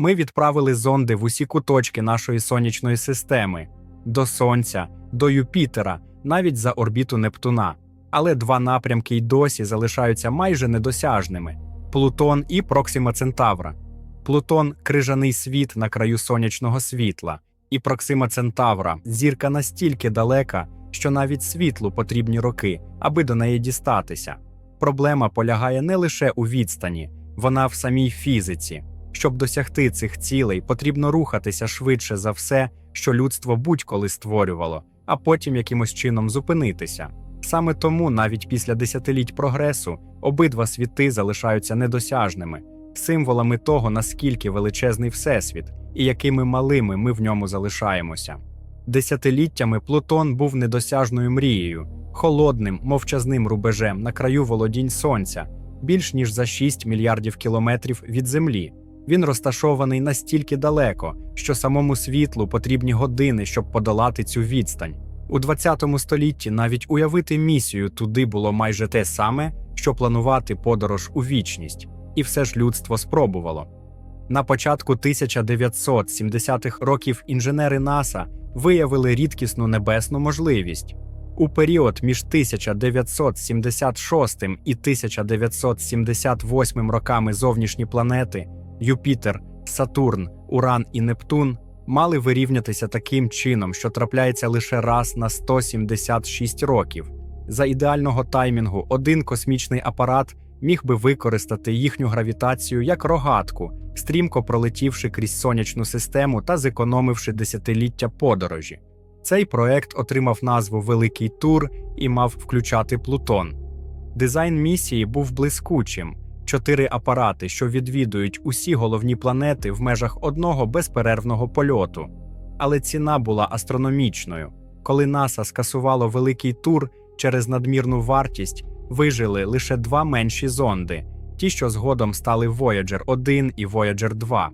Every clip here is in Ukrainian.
Ми відправили зонди в усі куточки нашої сонячної системи до Сонця, до Юпітера, навіть за орбіту Нептуна. Але два напрямки й досі залишаються майже недосяжними: Плутон і Проксима Центавра. Плутон крижаний світ на краю сонячного світла, і Проксима Центавра зірка настільки далека, що навіть світлу потрібні роки, аби до неї дістатися. Проблема полягає не лише у відстані, вона в самій фізиці. Щоб досягти цих цілей, потрібно рухатися швидше за все, що людство будь-коли створювало, а потім якимось чином зупинитися. Саме тому, навіть після десятиліть прогресу, обидва світи залишаються недосяжними, символами того, наскільки величезний всесвіт і якими малими ми в ньому залишаємося. Десятиліттями Плутон був недосяжною мрією, холодним, мовчазним рубежем на краю володінь Сонця, більш ніж за 6 мільярдів кілометрів від Землі. Він розташований настільки далеко, що самому світлу потрібні години, щоб подолати цю відстань. У 20 столітті навіть уявити місію туди було майже те саме, що планувати подорож у вічність, і все ж людство спробувало. На початку 1970-х років інженери НАСА виявили рідкісну небесну можливість. У період між 1976 і 1978 роками зовнішні планети Юпітер, Сатурн, Уран і Нептун мали вирівнятися таким чином, що трапляється лише раз на 176 років. За ідеального таймінгу один космічний апарат міг би використати їхню гравітацію як рогатку, стрімко пролетівши крізь сонячну систему та зекономивши десятиліття подорожі. Цей проект отримав назву Великий Тур і мав включати Плутон. Дизайн місії був блискучим: чотири апарати, що відвідують усі головні планети в межах одного безперервного польоту. Але ціна була астрономічною. Коли НАСА скасувало великий тур через надмірну вартість, вижили лише два менші зонди, ті, що згодом стали Voyager 1 і Voyager 2.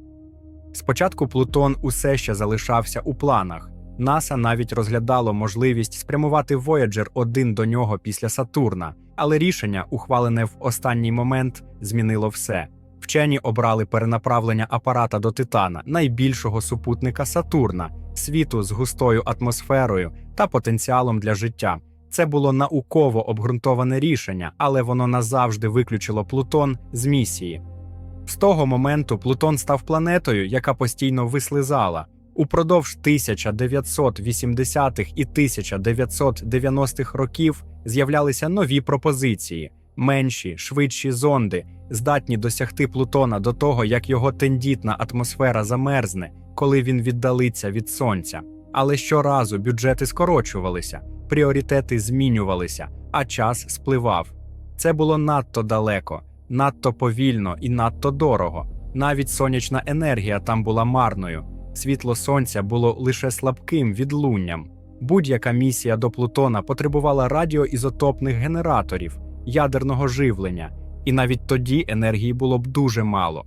Спочатку Плутон усе ще залишався у планах. НАСА навіть розглядало можливість спрямувати Voyager 1 до нього після Сатурна, але рішення, ухвалене в останній момент, змінило все. Вчені обрали перенаправлення апарата до Титана, найбільшого супутника Сатурна, світу з густою атмосферою та потенціалом для життя. Це було науково обґрунтоване рішення, але воно назавжди виключило Плутон з місії. З того моменту Плутон став планетою, яка постійно вислизала. Упродовж 1980-х і 1990-х років з'являлися нові пропозиції, менші, швидші зонди, здатні досягти Плутона до того, як його тендітна атмосфера замерзне, коли він віддалиться від сонця. Але щоразу бюджети скорочувалися, пріоритети змінювалися, а час спливав. Це було надто далеко, надто повільно і надто дорого. Навіть сонячна енергія там була марною. Світло сонця було лише слабким відлунням. Будь-яка місія до Плутона потребувала радіоізотопних генераторів, ядерного живлення, і навіть тоді енергії було б дуже мало.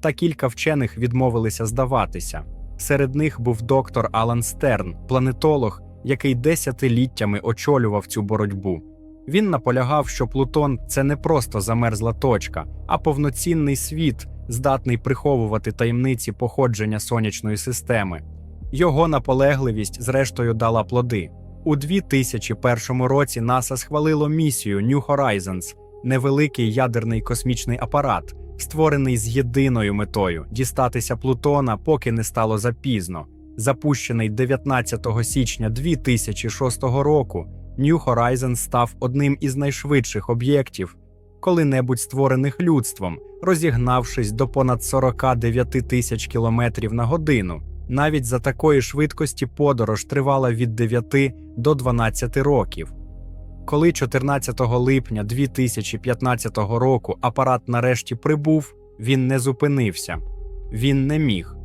Та кілька вчених відмовилися здаватися. Серед них був доктор Алан Стерн, планетолог, який десятиліттями очолював цю боротьбу. Він наполягав, що Плутон це не просто замерзла точка, а повноцінний світ, здатний приховувати таємниці походження сонячної системи. Його наполегливість, зрештою, дала плоди. У 2001 році НАСА схвалило місію New Horizons – невеликий ядерний космічний апарат, створений з єдиною метою дістатися Плутона, поки не стало запізно. Запущений 19 січня 2006 року, New Horizons став одним із найшвидших об'єктів, коли-небудь створених людством, розігнавшись до понад 49 тисяч кілометрів на годину. Навіть за такої швидкості подорож тривала від 9 до 12 років. Коли 14 липня 2015 року апарат нарешті прибув, він не зупинився, він не міг.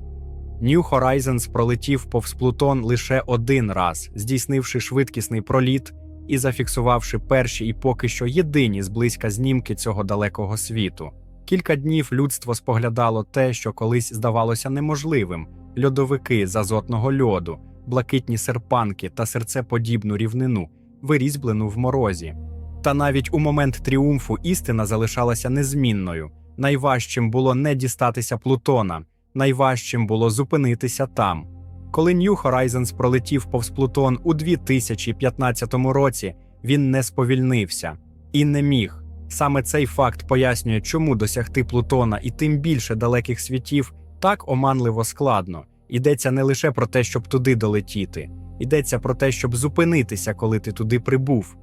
New Horizons пролетів повз Плутон лише один раз, здійснивши швидкісний проліт і зафіксувавши перші і поки що єдині зблизька знімки цього далекого світу. Кілька днів людство споглядало те, що колись здавалося неможливим: льодовики з азотного льоду, блакитні серпанки та серцеподібну рівнину, вирізблену в морозі. Та навіть у момент тріумфу істина залишалася незмінною. Найважчим було не дістатися Плутона. найважчим було зупинитися там. Коли New Horizons пролетів повз Плутон у 2015 році, він не сповільнився і не міг. Саме цей факт пояснює, чому досягти Плутона і тим більше далеких світів так оманливо складно. Йдеться не лише про те, щоб туди долетіти, йдеться про те, щоб зупинитися, коли ти туди прибув.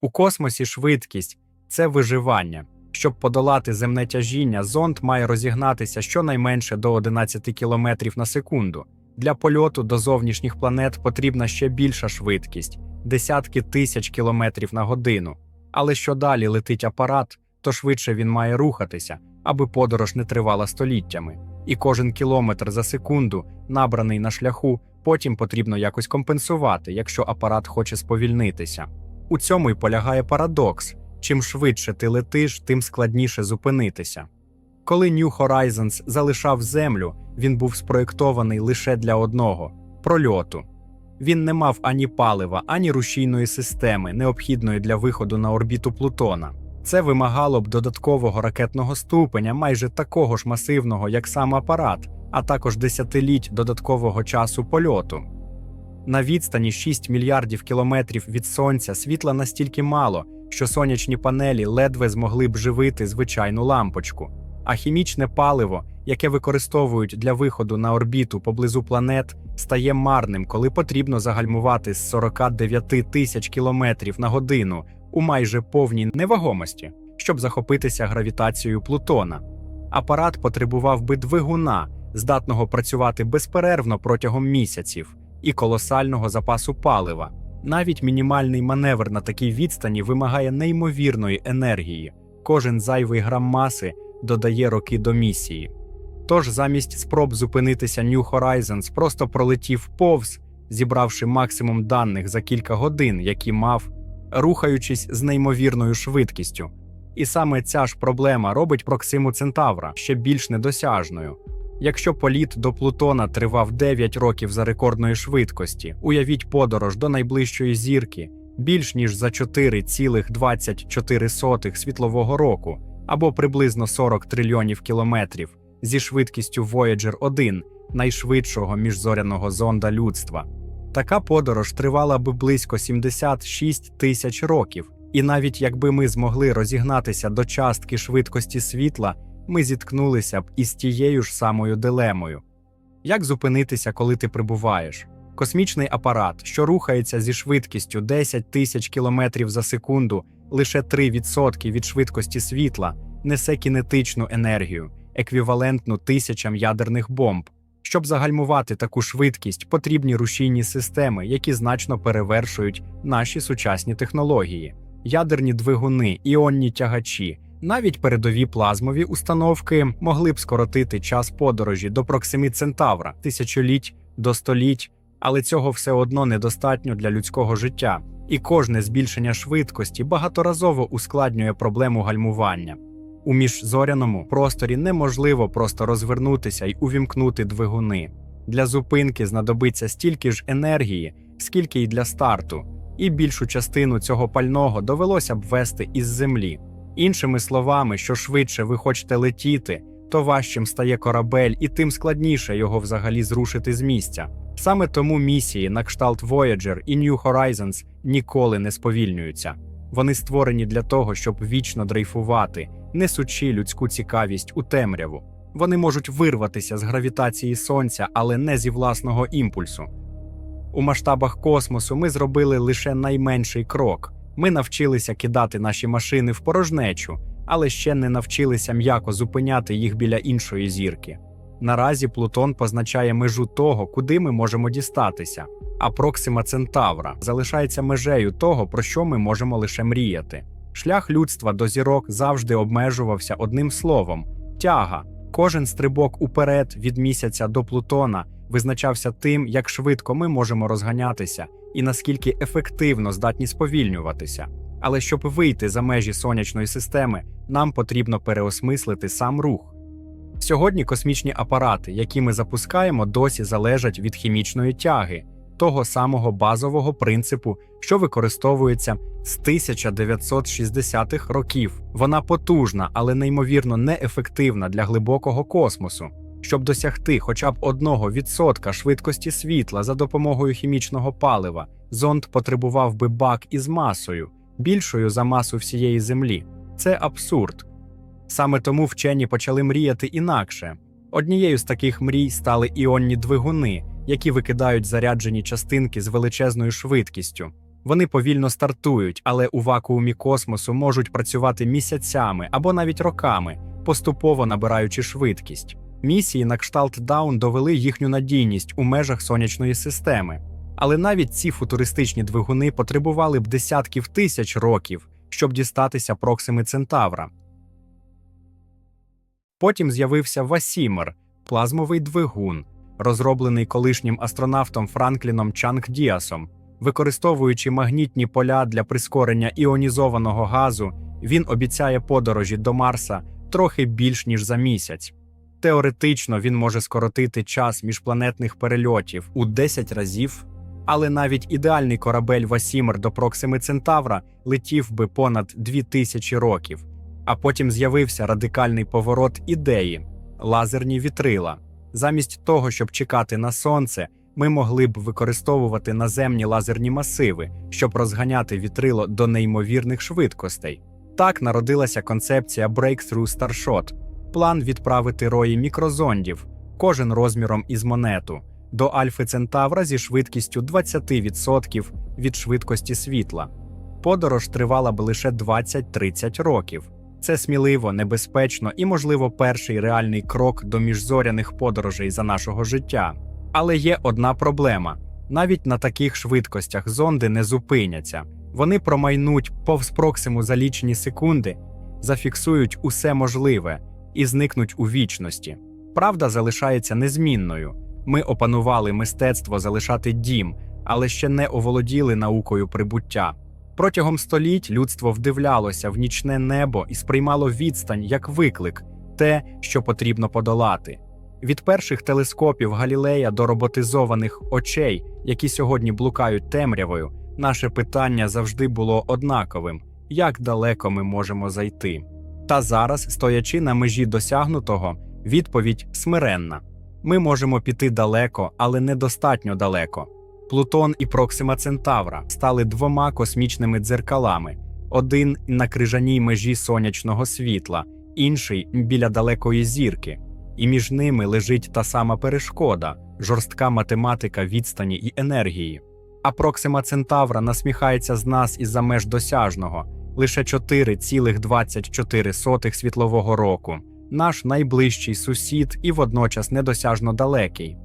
У космосі швидкість це виживання. Щоб подолати земне тяжіння, зонд має розігнатися щонайменше до 11 км на секунду. Для польоту до зовнішніх планет потрібна ще більша швидкість десятки тисяч кілометрів на годину. Але що далі летить апарат, то швидше він має рухатися, аби подорож не тривала століттями. І кожен кілометр за секунду, набраний на шляху, потім потрібно якось компенсувати, якщо апарат хоче сповільнитися. У цьому й полягає парадокс. Чим швидше ти летиш, тим складніше зупинитися. Коли New Horizons залишав Землю, він був спроєктований лише для одного прольоту. Він не мав ані палива, ані рушійної системи, необхідної для виходу на орбіту Плутона. Це вимагало б додаткового ракетного ступеня, майже такого ж масивного, як сам апарат, а також десятиліть додаткового часу польоту. На відстані 6 мільярдів кілометрів від сонця світла настільки мало, що сонячні панелі ледве змогли б живити звичайну лампочку, а хімічне паливо, яке використовують для виходу на орбіту поблизу планет, стає марним, коли потрібно загальмувати з 49 тисяч кілометрів на годину у майже повній невагомості, щоб захопитися гравітацією Плутона. Апарат потребував би двигуна, здатного працювати безперервно протягом місяців, і колосального запасу палива. Навіть мінімальний маневр на такій відстані вимагає неймовірної енергії. Кожен зайвий грам маси додає роки до місії. Тож замість спроб зупинитися New Horizons просто пролетів повз, зібравши максимум даних за кілька годин, які мав, рухаючись з неймовірною швидкістю. І саме ця ж проблема робить Проксиму Центавра ще більш недосяжною. Якщо політ до Плутона тривав 9 років за рекордної швидкості, уявіть подорож до найближчої зірки більш ніж за 4,24 світлового року або приблизно 40 трильйонів кілометрів зі швидкістю Voyager 1, найшвидшого міжзоряного зонда людства. Така подорож тривала би близько 76 тисяч років, і навіть якби ми змогли розігнатися до частки швидкості світла, ми зіткнулися б із тією ж самою дилемою. Як зупинитися, коли ти прибуваєш? Космічний апарат, що рухається зі швидкістю 10 тисяч кілометрів за секунду, лише 3% від швидкості світла, несе кінетичну енергію, еквівалентну тисячам ядерних бомб. Щоб загальмувати таку швидкість, потрібні рушійні системи, які значно перевершують наші сучасні технології, ядерні двигуни, іонні тягачі. Навіть передові плазмові установки могли б скоротити час подорожі до Проксими Центавра тисячоліть до століть, але цього все одно недостатньо для людського життя, і кожне збільшення швидкості багаторазово ускладнює проблему гальмування. У міжзоряному просторі неможливо просто розвернутися й увімкнути двигуни. Для зупинки знадобиться стільки ж енергії, скільки й для старту, і більшу частину цього пального довелося б вести із землі. Іншими словами, що швидше ви хочете летіти, то важчим стає корабель, і тим складніше його взагалі зрушити з місця. Саме тому місії на кшталт Voyager і New Horizons ніколи не сповільнюються. Вони створені для того, щоб вічно дрейфувати, несучи людську цікавість у темряву. Вони можуть вирватися з гравітації сонця, але не зі власного імпульсу. У масштабах космосу ми зробили лише найменший крок. Ми навчилися кидати наші машини в порожнечу, але ще не навчилися м'яко зупиняти їх біля іншої зірки. Наразі Плутон позначає межу того, куди ми можемо дістатися, а Проксима Центавра залишається межею того, про що ми можемо лише мріяти. Шлях людства до зірок завжди обмежувався одним словом тяга. Кожен стрибок уперед від місяця до Плутона визначався тим, як швидко ми можемо розганятися і наскільки ефективно здатні сповільнюватися. Але щоб вийти за межі сонячної системи, нам потрібно переосмислити сам рух. Сьогодні космічні апарати, які ми запускаємо, досі залежать від хімічної тяги, того самого базового принципу, що використовується з 1960-х років. Вона потужна, але неймовірно неефективна для глибокого космосу. Щоб досягти хоча б 1% швидкості світла за допомогою хімічного палива, зонд потребував би бак із масою, більшою за масу всієї Землі. Це абсурд. Саме тому вчені почали мріяти інакше. Однією з таких мрій стали іонні двигуни, які викидають заряджені частинки з величезною швидкістю. Вони повільно стартують, але у вакуумі космосу можуть працювати місяцями або навіть роками, поступово набираючи швидкість. Місії на кшталт Даун довели їхню надійність у межах сонячної системи. Але навіть ці футуристичні двигуни потребували б десятків тисяч років, щоб дістатися Проксими Центавра. Потім з'явився Васімер, плазмовий двигун, розроблений колишнім астронавтом Франкліном Чанг Діасом. Використовуючи магнітні поля для прискорення іонізованого газу, він обіцяє подорожі до Марса трохи більш ніж за місяць. Теоретично він може скоротити час міжпланетних перельотів у 10 разів, але навіть ідеальний корабель Васімер до Проксими Центавра летів би понад 2000 років. А потім з'явився радикальний поворот ідеї лазерні вітрила. Замість того, щоб чекати на сонце, ми могли б використовувати наземні лазерні масиви, щоб розганяти вітрило до неймовірних швидкостей. Так народилася концепція Breakthrough Starshot – план відправити рої мікрозондів, кожен розміром із монету, до Альфи Центавра зі швидкістю 20% від швидкості світла. Подорож тривала б лише 20-30 років. Це сміливо, небезпечно і, можливо, перший реальний крок до міжзоряних подорожей за нашого життя. Але є одна проблема: навіть на таких швидкостях зонди не зупиняться. Вони промайнуть повз Проксиму за лічені секунди, зафіксують усе можливе і зникнуть у вічності. Правда залишається незмінною. Ми опанували мистецтво залишати дім, але ще не оволоділи наукою прибуття. Протягом століть людство вдивлялося в нічне небо і сприймало відстань як виклик, те, що потрібно подолати. Від перших телескопів Галілея до роботизованих очей, які сьогодні блукають темрявою, наше питання завжди було однаковим: як далеко ми можемо зайти. Та зараз, стоячи на межі досягнутого, відповідь смиренна: ми можемо піти далеко, але недостатньо далеко. Плутон і Проксима Центавра стали двома космічними дзеркалами: один на крижаній межі сонячного світла, інший біля далекої зірки. І між ними лежить та сама перешкода, жорстка математика відстані і енергії. А Проксима Центавра насміхається з нас із-за меж досяжного лише 4,24 світлового року, наш найближчий сусід і водночас недосяжно далекий.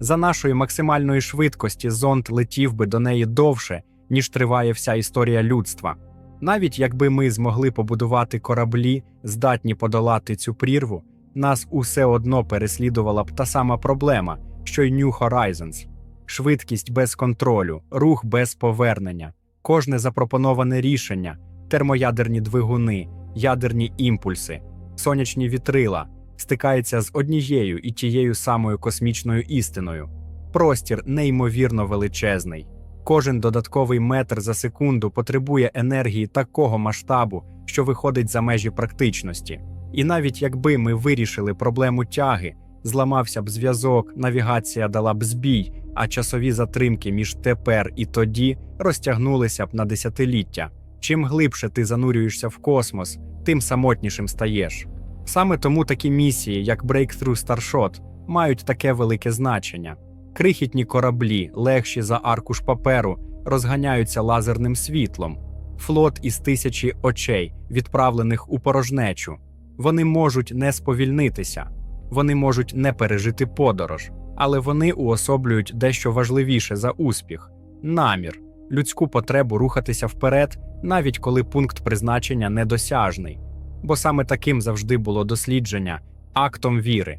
За нашої максимальної швидкості зонд летів би до неї довше, ніж триває вся історія людства. Навіть якби ми змогли побудувати кораблі, здатні подолати цю прірву, нас усе одно переслідувала б та сама проблема, що й New Horizons. швидкість без контролю, рух без повернення, кожне запропоноване рішення, термоядерні двигуни, ядерні імпульси, сонячні вітрила стикається з однією і тією самою космічною істиною. Простір неймовірно величезний. Кожен додатковий метр за секунду потребує енергії такого масштабу, що виходить за межі практичності. І навіть якби ми вирішили проблему тяги, зламався б зв'язок, навігація дала б збій, а часові затримки між тепер і тоді розтягнулися б на десятиліття. Чим глибше ти занурюєшся в космос, тим самотнішим стаєш. Саме тому такі місії, як Breakthrough Starshot, мають таке велике значення. Крихітні кораблі, легші за аркуш паперу, розганяються лазерним світлом, флот із тисячі очей, відправлених у порожнечу. Вони можуть не сповільнитися, вони можуть не пережити подорож, але вони уособлюють дещо важливіше за успіх намір, людську потребу рухатися вперед, навіть коли пункт призначення недосяжний. Бо саме таким завжди було дослідження актом віри.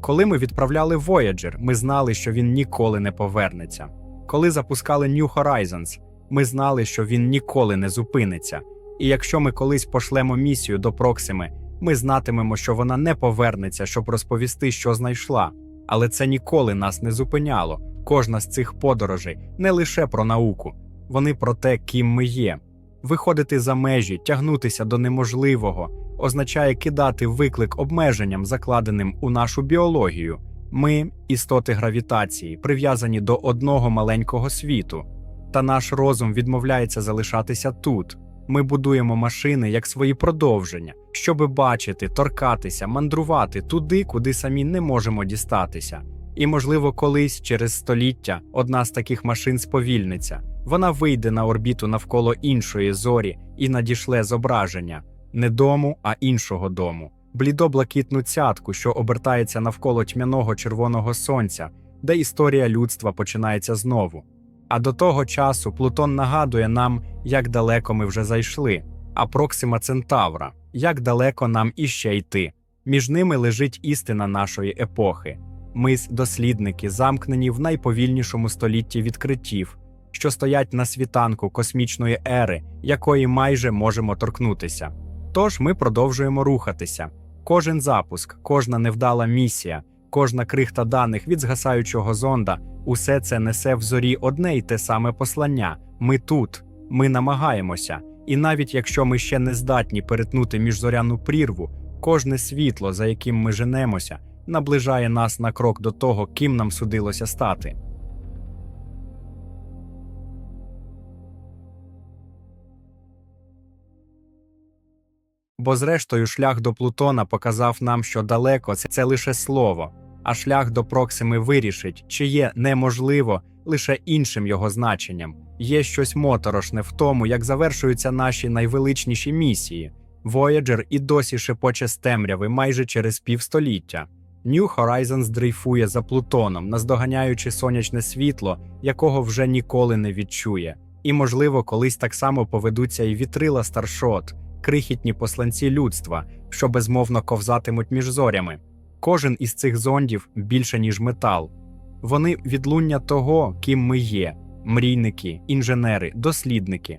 Коли ми відправляли Voyager, ми знали, що він ніколи не повернеться. Коли запускали New Horizons, ми знали, що він ніколи не зупиниться. І якщо ми колись пошлемо місію до Проксими, ми знатимемо, що вона не повернеться, щоб розповісти, що знайшла. Але це ніколи нас не зупиняло. Кожна з цих подорожей не лише про науку, вони про те, ким ми є. Виходити за межі, тягнутися до неможливого означає кидати виклик обмеженням, закладеним у нашу біологію. Ми істоти гравітації, прив'язані до одного маленького світу, та наш розум відмовляється залишатися тут. Ми будуємо машини як свої продовження, щоби бачити, торкатися, мандрувати туди, куди самі не можемо дістатися. І, можливо, колись через століття одна з таких машин сповільниться. Вона вийде на орбіту навколо іншої зорі і надішле зображення не дому, а іншого дому, блідо-блакитну цятку, що обертається навколо тьмяного червоного сонця, де історія людства починається знову. А до того часу Плутон нагадує нам, як далеко ми вже зайшли, а Проксима Центавра, як далеко нам іще йти. Між ними лежить істина нашої епохи. Ми – дослідники, замкнені в найповільнішому столітті відкриттів, що стоять на світанку космічної ери, якої майже можемо торкнутися. Тож ми продовжуємо рухатися. Кожен запуск, кожна невдала місія, кожна крихта даних від згасаючого зонда усе це несе в зорі одне й те саме послання. Ми тут, ми намагаємося, і навіть якщо ми ще не здатні перетнути міжзоряну прірву, кожне світло, за яким ми женемося, наближає нас на крок до того, ким нам судилося стати. Бо, зрештою, шлях до Плутона показав нам, що далеко це, лише слово, а шлях до Проксими вирішить, чи є неможливо лише іншим його значенням. Є щось моторошне в тому, як завершуються наші найвеличніші місії. Voyager і досі шепоче з темряви майже через півстоліття. New Horizons дрейфує за Плутоном, наздоганяючи сонячне світло, якого вже ніколи не відчує. І, можливо, колись так само поведуться і вітрила старшот, крихітні посланці людства, що безмовно ковзатимуть між зорями. Кожен із цих зондів більше, ніж метал. Вони відлуння того, ким ми є: мрійники, інженери, дослідники.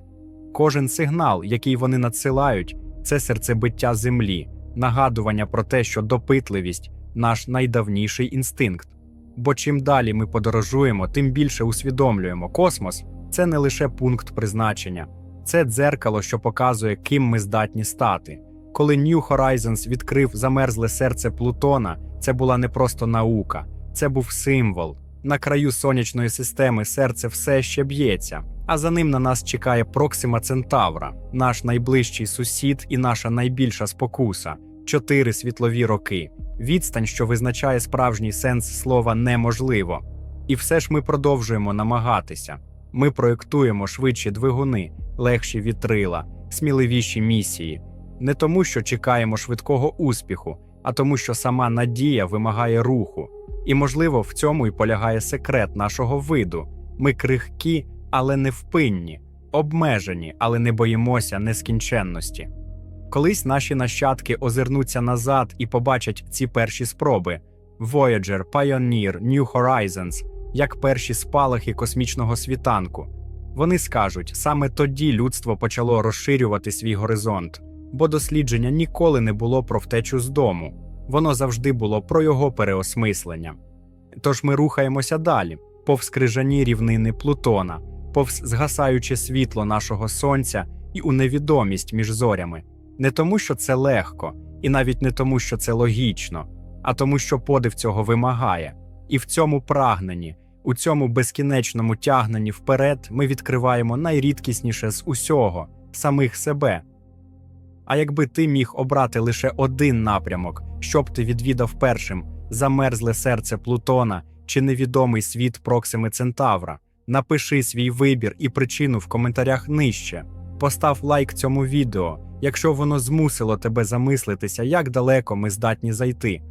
Кожен сигнал, який вони надсилають, це серцебиття землі, нагадування про те, що допитливість наш найдавніший інстинкт. Бо чим далі ми подорожуємо, тим більше усвідомлюємо, космос це не лише пункт призначення, це дзеркало, що показує, ким ми здатні стати. Коли New Horizons відкрив замерзле серце Плутона, це була не просто наука, це був символ. На краю сонячної системи серце все ще б'ється, а за ним на нас чекає Проксима Центавра, наш найближчий сусід і наша найбільша спокуса чотири світлові роки, відстань, що визначає справжній сенс слова неможливо. І все ж ми продовжуємо намагатися. Ми проєктуємо швидші двигуни, легші вітрила, сміливіші місії, не тому, що чекаємо швидкого успіху, а тому, що сама надія вимагає руху. І, можливо, в цьому і полягає секрет нашого виду. Ми крихкі, але невпинні, обмежені, але не боїмося нескінченності. Колись наші нащадки озирнуться назад і побачать ці перші спроби: Voyager, Pioneer, New Horizons, як перші спалахи космічного світанку. Вони скажуть, саме тоді людство почало розширювати свій горизонт, бо дослідження ніколи не було про втечу з дому, воно завжди було про його переосмислення. Тож ми рухаємося далі, повз крижані рівнини Плутона, повз згасаюче світло нашого сонця і у невідомість між зорями, не тому, що це легко, і навіть не тому, що це логічно, а тому, що подив цього вимагає, і в цьому прагненні. У цьому безкінечному тягненні вперед ми відкриваємо найрідкісніше з усього самих себе. А якби ти міг обрати лише один напрямок, що б ти відвідав першим замерзле серце Плутона чи невідомий світ Проксими Центавра, напиши свій вибір і причину в коментарях нижче. Постав лайк цьому відео, якщо воно змусило тебе замислитися, як далеко ми здатні зайти.